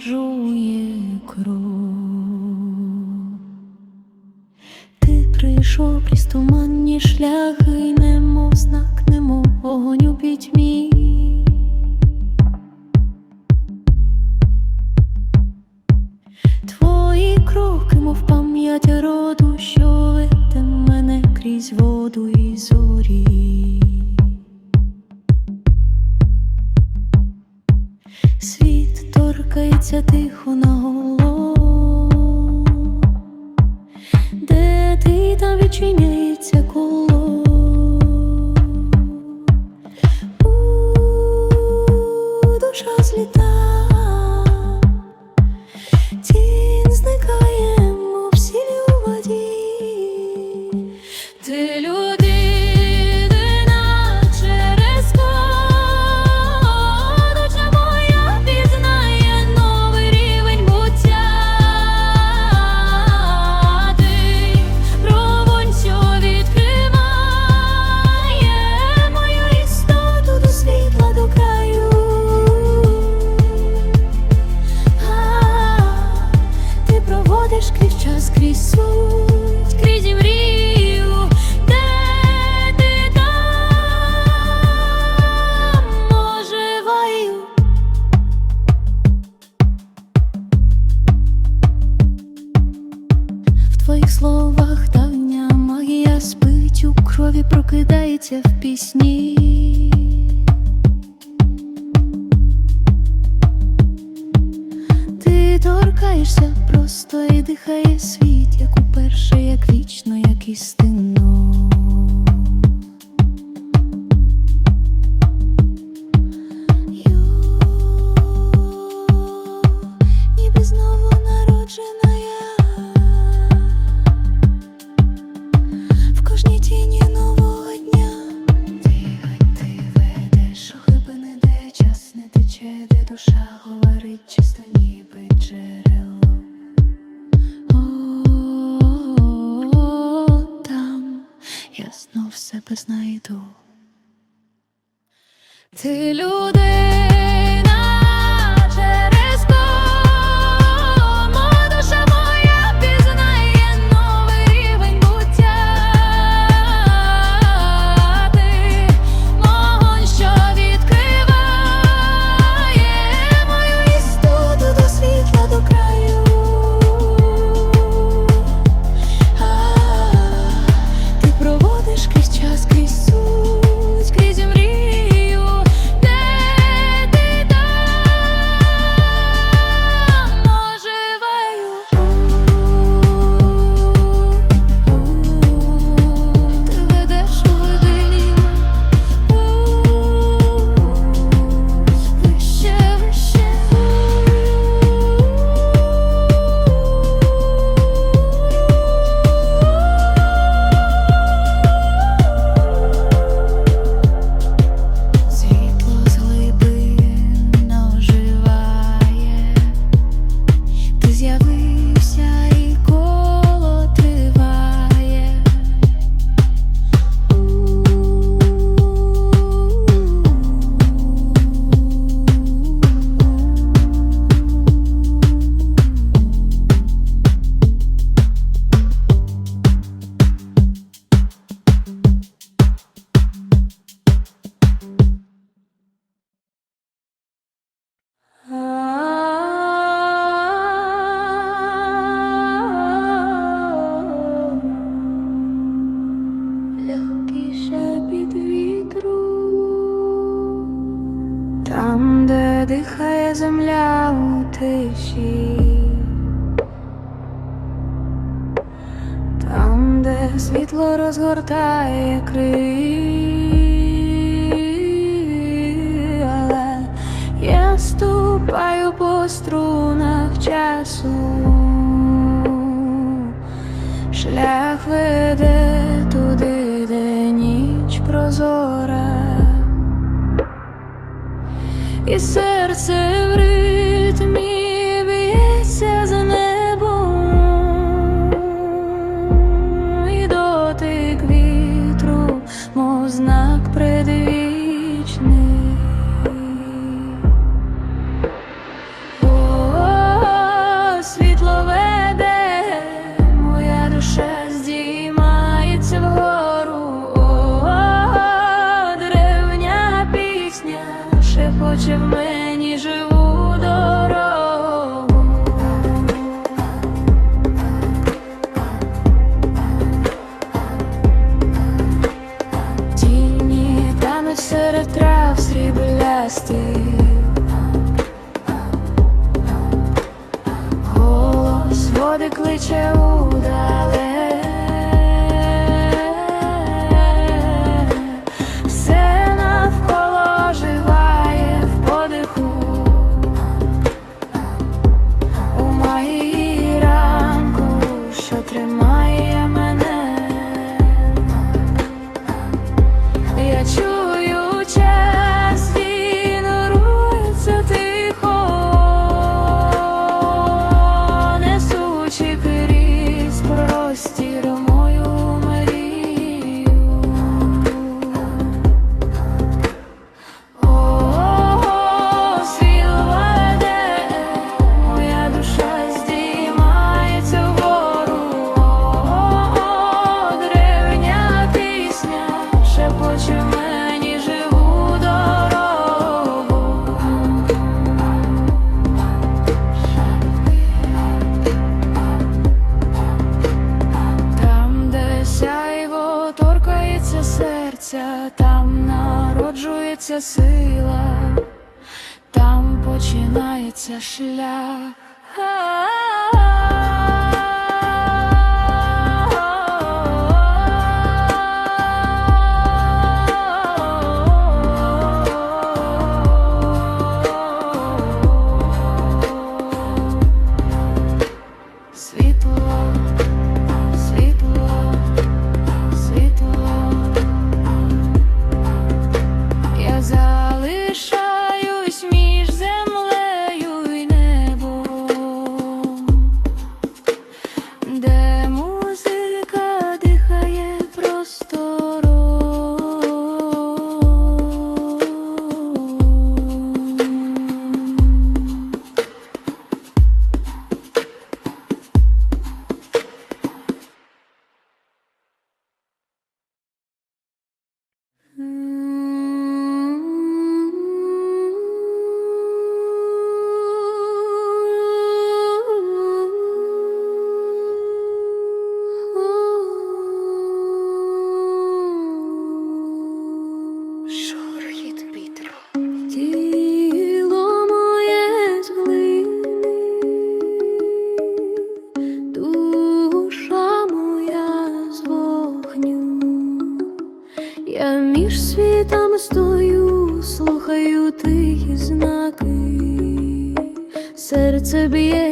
породжує кров. Ти прийшов крізь шлях твоїх словах давня магія спить у крові прокидається в пісні. Ти торкаєшся просто і дихає світ, як уперше, як вічно, як істина. душа говорить чисто ніби джерело. О, -о, -о там я знов себе знайду. Ти людей. дихає земля у тиші, там, де світло розгортає криль, я ступаю по струнах часу, шлях веде туди, де ніч прозора. answer серед трав сріблястих Голос води кличе удали. народжується сила, там починається шлях.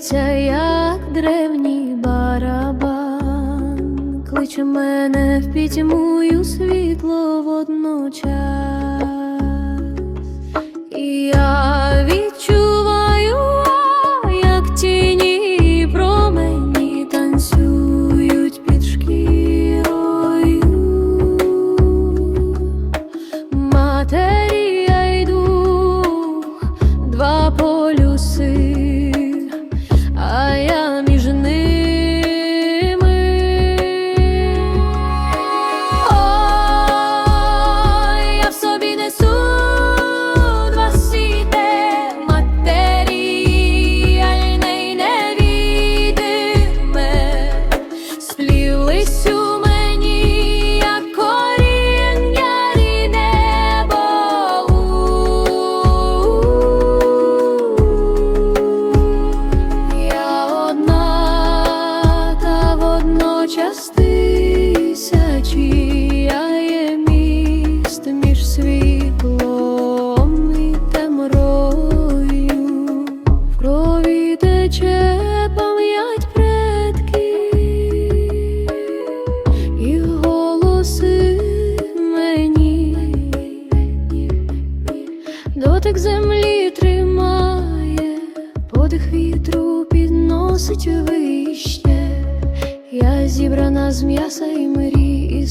б'ється, як древній барабан, кличе мене в пітьмую світло водночас.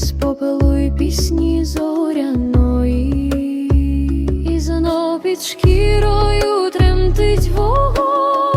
з попелу і пісні зоряної, і знов під шкірою тремтить вогонь.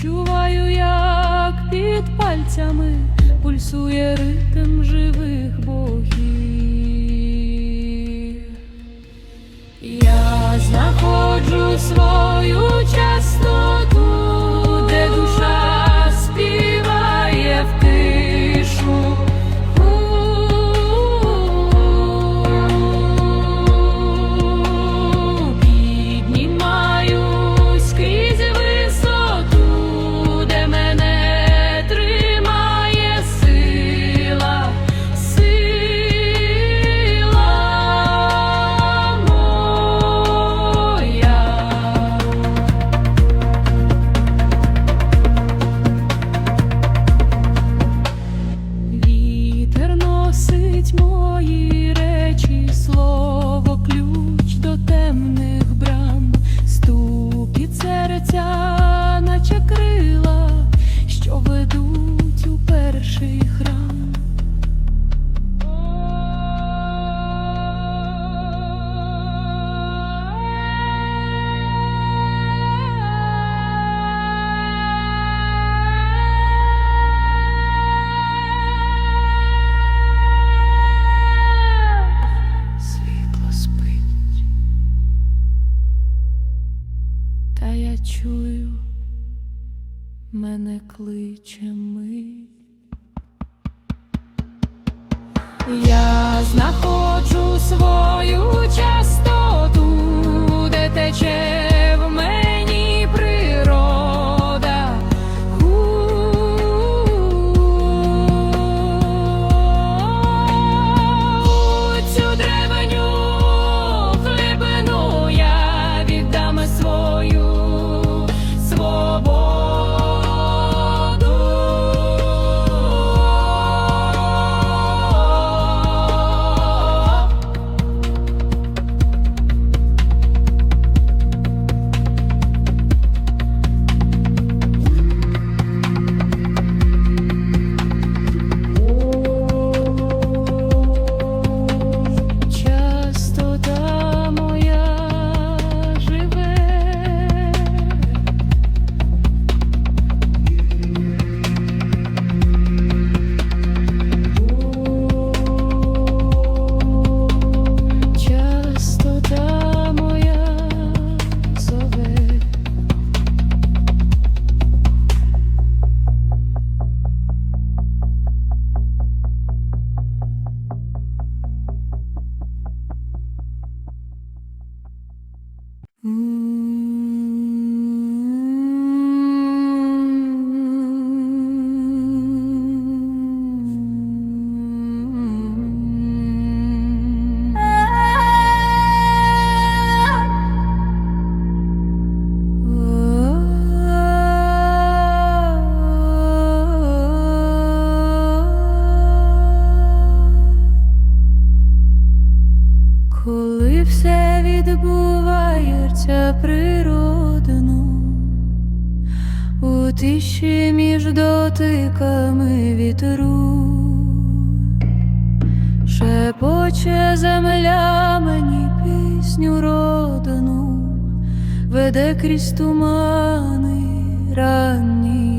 відчуваю, як під пальцями пульсує ритм живих богів. Я знаходжу свою.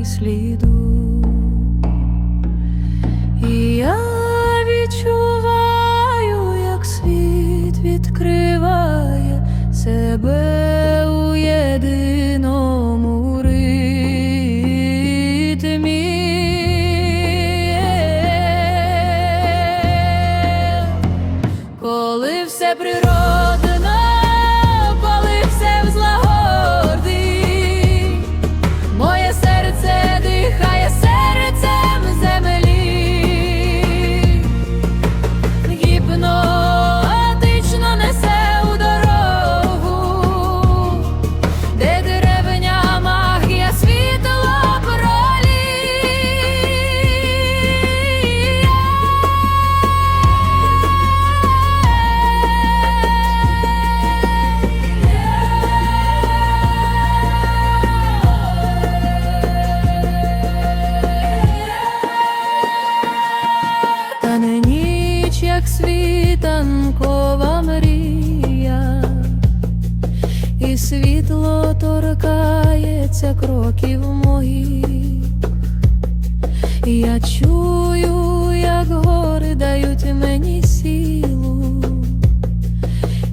сліду, і я відчуваю, як світ відкриває себе. я чую, як гори дають мені сілу,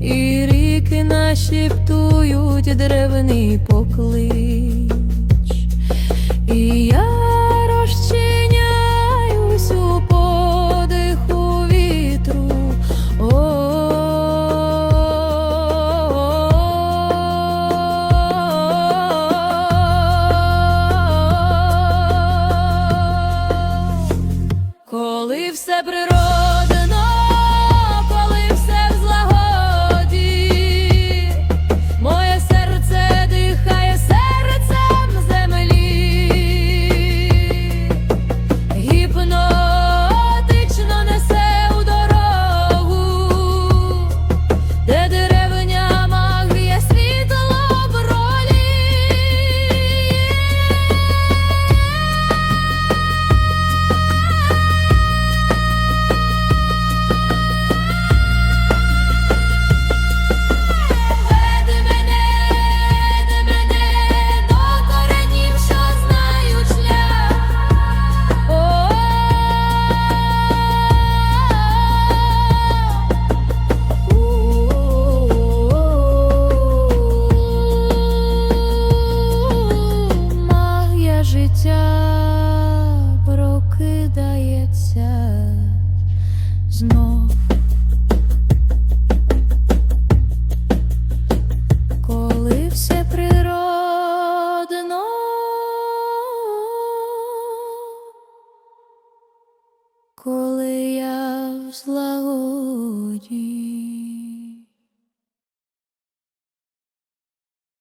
і ріки нашіптують древний поклич. І я